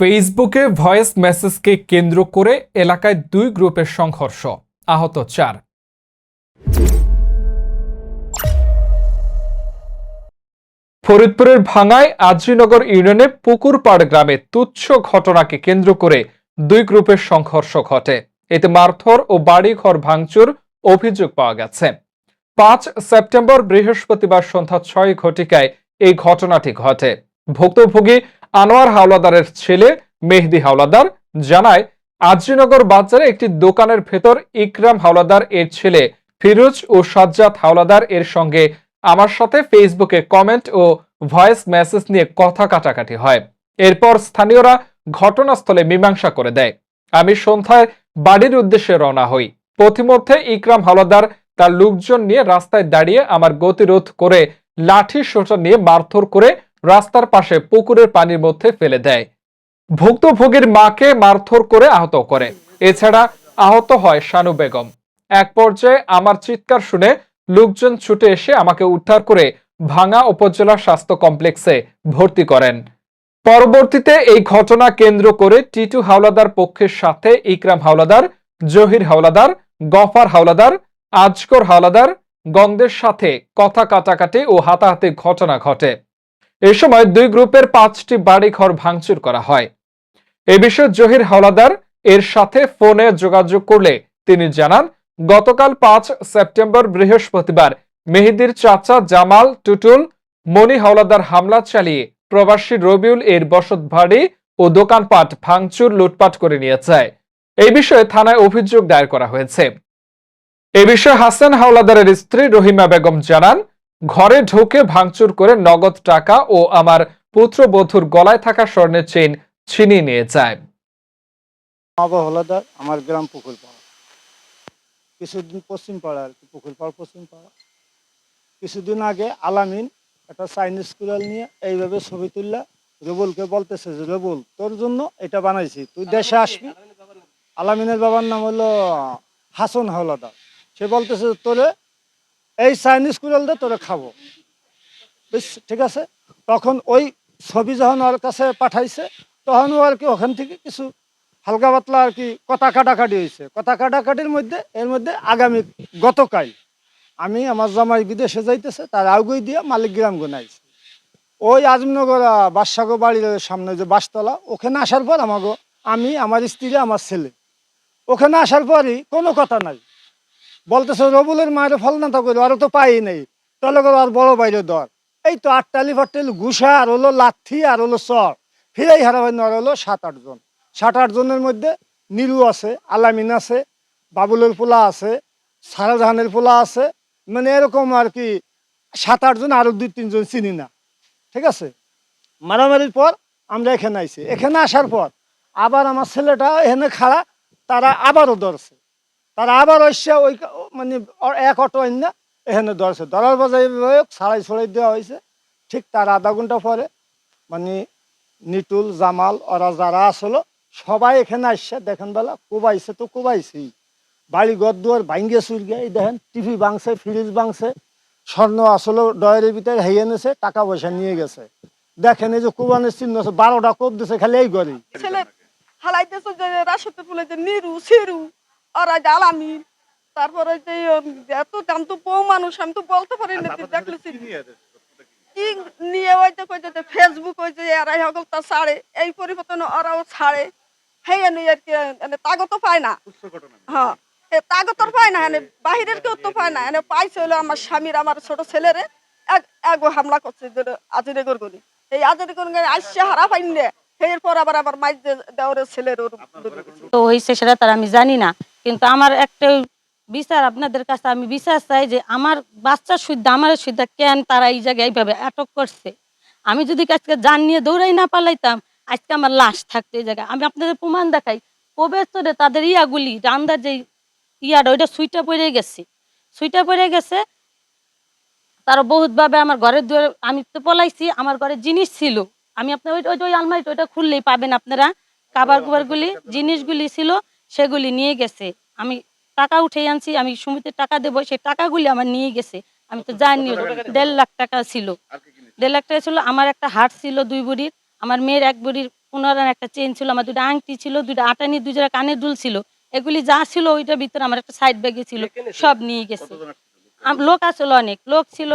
ফেসবুকে ভয়েস মেসেজকে কেন্দ্র করে এলাকায় দুই গ্রুপের সংঘর্ষ। আহত চার। ফরিদপুরের ভাঙায় আদ্রিনগর ইউনিয়নে পুকুরপাড় গ্রামে তুচ্ছ ঘটনাকে কেন্দ্র করে দুই গ্রুপের সংঘর্ষ ঘটে। এতে মারধর ও বাড়িঘর ভাঙচুর অভিযোগ পাওয়া গেছে। পাঁচ সেপ্টেম্বর বৃহস্পতিবার সন্ধ্যা ছয় ঘটিকায় এই ঘটনাটি ঘটে। ভুক্তভোগী আনোয়ার হাওলাদারের ছেলে মেহেদি হাওলাদার জানায় আদ্রিনগর বাজারে একটি দোকানের ভেতর ইকরাম হাওলাদার এর ছেলে ফিরোজ ও সাজ্জাদ হাওলাদার এর সঙ্গে আমার সাথে ফেসবুকে কমেন্ট ও ভয়েস মেসেজ নিয়ে কথা কাটাকাটি হয়। এরপর স্থানীয়রা ঘটনাস্থলে মীমাংসা করে দেয়। আমি সন্ধ্যায় বাড়ির উদ্দেশ্যে রওনা হই। পথিমধ্যে ইকরাম হাওলাদার তার লোকজন নিয়ে রাস্তায় দাঁড়িয়ে আমার গতিরোধ করে লাঠি সোটা নিয়ে মারধর করে রাস্তার পাশে পুকুরের পানির মধ্যে ফেলে দেয়। ভুক্তভোগীর মাকে মারধর করে আহত করে। এছাড়া আহত হয় শানু বেগম। এক পর্যায়ে আমার চিৎকার শুনে লোকজন ছুটে এসে আমাকে উদ্ধার করে ভাঙা উপজেলা স্বাস্থ্য কমপ্লেক্সে ভর্তি করেন। পরবর্তীতে এই ঘটনা কেন্দ্র করে টিটু হাওলাদার পক্ষের সাথে ইকরাম হাওলাদার, জহির হাওলাদার, গফার হাওলাদার, আজকর হাওলাদার গঙ্গদের সাথে কথা কাটাকাটি ও হাতাহাতি ঘটনা ঘটে। এ সময় দুই গ্রুপের পাঁচটি বাড়িঘর ভাঙচুর করা হয়। এ বিষয়ে জহির হাওলাদার এর সাথে ফোনে যোগাযোগ করলে তিনি জানান, গতকাল পাঁচ সেপ্টেম্বর বৃহস্পতিবার মেহেদির চাচা জামাল টুটুল মনি হাওলাদার হামলা চালিয়ে প্রবাসী রবিউল এর বসত বাড়ি ও দোকানপাট ভাঙচুর লুটপাট করে নিয়ে যায় এই বিষয়ে থানায় অভিযোগ দায়ের করা হয়েছে। এ বিষয়ে হাসান হাওলাদারের স্ত্রী রহিমা বেগম জানান ঘরে ঢুকে ভাঙচুর করে নগদ টাকা ও আমার পুত্রবধূর গলায় থাকা স্বর্ণের চেইন ছিনিয়ে নিয়ে যায়। হলাদার, আমার গ্রাম পুকুর কিছুদিন পশ্চিম পাড়া আর কি পুকুর পাড়া পশ্চিম পাড়া কিছুদিন আগে আলামিন একটা চাইনিজ কুড়াল নিয়ে এইভাবে ছবি তুললা রবুলকে বলতেছে যে, রবুল, তোর জন্য এটা বানাইছি, তুই দেশে আসবি? আলামিনের বাবার নাম হলো হাসন হাওলাদার সে বলতেছে তোরে এই চাইনিজ কুড়াল দিয়ে তোরে খাব। বেশ ঠিক আছে? তখন ওই ছবি যখন ওর কাছে পাঠাইছে তখন আর কি ওখান থেকে কিছু হালকা পাতলা আর কি কথা কাটাকাটি হয়েছে। কথা কাটাকাটির মধ্যে এর মধ্যে আগামী গতকাল আমি আমার জামাই বিদেশে যাইতেছে তার আগুই দিয়ে মালিকগ্রাম গোনাইছে ওই আজমনগর আহ, বাদশাগো বাড়ির সামনে যে বাসতলা ওখানে আসার পর আমাকে আমি আমার স্ত্রী আমার ছেলে ওখানে আসার পরই কোনো কথা নাই। বলতেছে, রবুলের মায়ের ফল না তা করে আরও তো পাই নেই। তাহলে আর বড় বাইরে দর এই তো আটটালি ফাটটালি, ঘুষা, আর হলো লাথি, আর হলো চর। ফিরাই হারাবাই আর হলো সাত আটজন সাত, আট জনের মধ্যে নীলু আছে, আলামিন আছে, বাবুলের পোলা আছে সারাজাহানের পোলা আছে। মানে এরকম আর কি, সাত আটজন আরও দুই তিনজন চিনি না। ঠিক আছে? মারামারির পর আমরা এখানে আইছি। এখানে আসার পর আবার আমার ছেলেটা এখানে খাড়া, তারা আবারও ধরছে। তারা আবার এসে ওই মানে এক অটো আইন এখানে ধরছে ধরার বাজায় ছাড়াই ছড়াই দেওয়া হয়েছে। ঠিক তার আধা ঘণ্টা পরে মানে নিটুল জামাল, ওরা যারা আসলো, সবাই এখানে আসছে। দেখেন বেলা, কোবাইছে তো কোবাইছেই। বাড়ি ঘর দুয়ার ভাঙ্গে চুরগে। এই দেখেন, টিভি ভাঙছে, ফ্রিজ ভাঙছে। স্বর্ণ আসলে ডয়ের ভিতরে হেয়ে এনেছে, টাকা পয়সা নিয়ে গেছে। দেখেন এই যে কোবানের চিহ্ন আছে, বারোটা কোপ দিছে, খালি এই ঘরেই। ছেলে, হালাইতেছে যে রাশেদের ফুলে যে নিরু সিরু ওরা যে তারপরে যে এত দাম তো বউ মানুষ আমি তো বলতে পারি না দেখলে কি নিয়ে হইতে কইতে যে ফেসবুক হইতে এরাই হগল তা ছাড়ে এই পরিবর্তন ওরাও ছাড়ে। এনে আর কি এনে তাগো তো পায় না। হ্যাঁ তাগো তো পায় না এনে বাহিরের কেউ তো পায় না। পাইছে হলো আমার স্বামীর আমার ছোট ছেলেরে। এক এক হামলা করছে যে আজিরে গরগরি এই আজিরে গরগরি আসছে হারা পাইন এরপর আবার আবার মাইজ দেওয়ারের ছেলের তো হয়েছে সেটা তার আমি জানি না। কিন্তু আমার একটা বিচার আপনাদের কাছে আমি বিচার চাই যে আমার বাচ্চার সুদ্ধ আমার সুদ্ধ কেন তারা এই জায়গায় এইভাবে আটক করছে? আমি যদি আজকে জান নিয়ে দৌড়াই না পালাইতাম আজকে আমার লাশ থাকতো এই জায়গায়। আমি আপনাদের প্রমাণ দেখাই প্রবেশরে তাদের ইয়াগুলি রান্দার যে ইয়াটা ওইটা সুইটা পড়ে গেছে। সুইটা পড়ে গেছে তারা বহুতভাবে আমার ঘরের দুয়ারে আমি তো পলাইছি আমার ঘরে জিনিস ছিল। আমি আপনার ওই ওই- ওই আলমারিটা ওইটা খুললেই পাবেন আপনারা। কাবার কুবারগুলি জিনিসগুলি ছিল। সেগুলি নিয়ে গেছে। আমি টাকা উঠে আনছি আমি সুমিতে টাকা দেবো সেই টাকাগুলি আমার নিয়ে গেছে। আমি তো জানি দেড় লাখ টাকা ছিল। দেড় লাখ টাকা ছিল আমার একটা হাট ছিল দুই বুড়ির। আমার মেয়ের এক বুড়ির ওনার একটা চেন ছিল আমার দুটো আংটি ছিল দুটো আটানি দুই জোড়া কানের দুল ছিল। এগুলি যা ছিল ওইটার ভিতরে আমার একটা সাইড ব্যাগে ছিল সব নিয়ে গেছে। লোক আসলে অনেক। লোক ছিল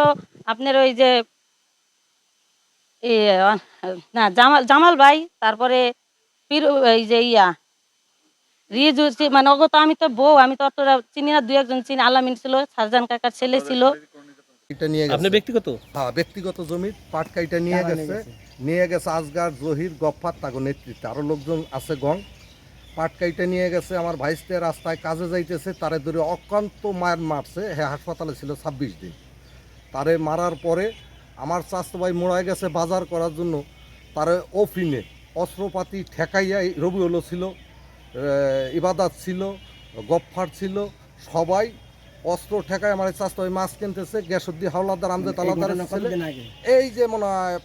আপনার ওই যে না জামাল জামাল ভাই তারপরে পীর এই যে ইয়া রিজু মানে ওগো তো আমি তো বউ আমি তো অতটা চিনি না দুই একজন চিনি আলামিন ছিল সারজান কাকার ছেলে ছিল। এটা নিয়ে আপনি গেছে। ব্যক্তিগত? হ্যাঁ ব্যক্তিগত জমি পাট কাইটা নিয়ে গেছে। নিয়ে গেছে। আজগার জহির গফফার তাগো নেতৃত্বে। আরও লোকজন আছে গং। পাট কাইটা নিয়ে গেছে আমার ভাইস্তে রাস্তায় কাজে যাইতেছে তারে ধরে অক্লান্ত মায়ের মারছে। হ্যাঁ হাসপাতালে ছিল ছাব্বিশ দিন। তারে মারার পরে আমার চাস্তো ভাই মোড়ায় গেছে বাজার করার জন্য। তারে অফিনে অস্ত্রপাতি ঠেকাইয়া রবিউলও ছিল। আহ, ইবাদাত ছিল গফফার ছিল সবাই অস্ত্র ঠেকায় আমার চাষতে ওই মাছ কিনতেছে গ্যাসুদ্দি হাওলাদার আমাদের তালাদার এই যে মনে হয়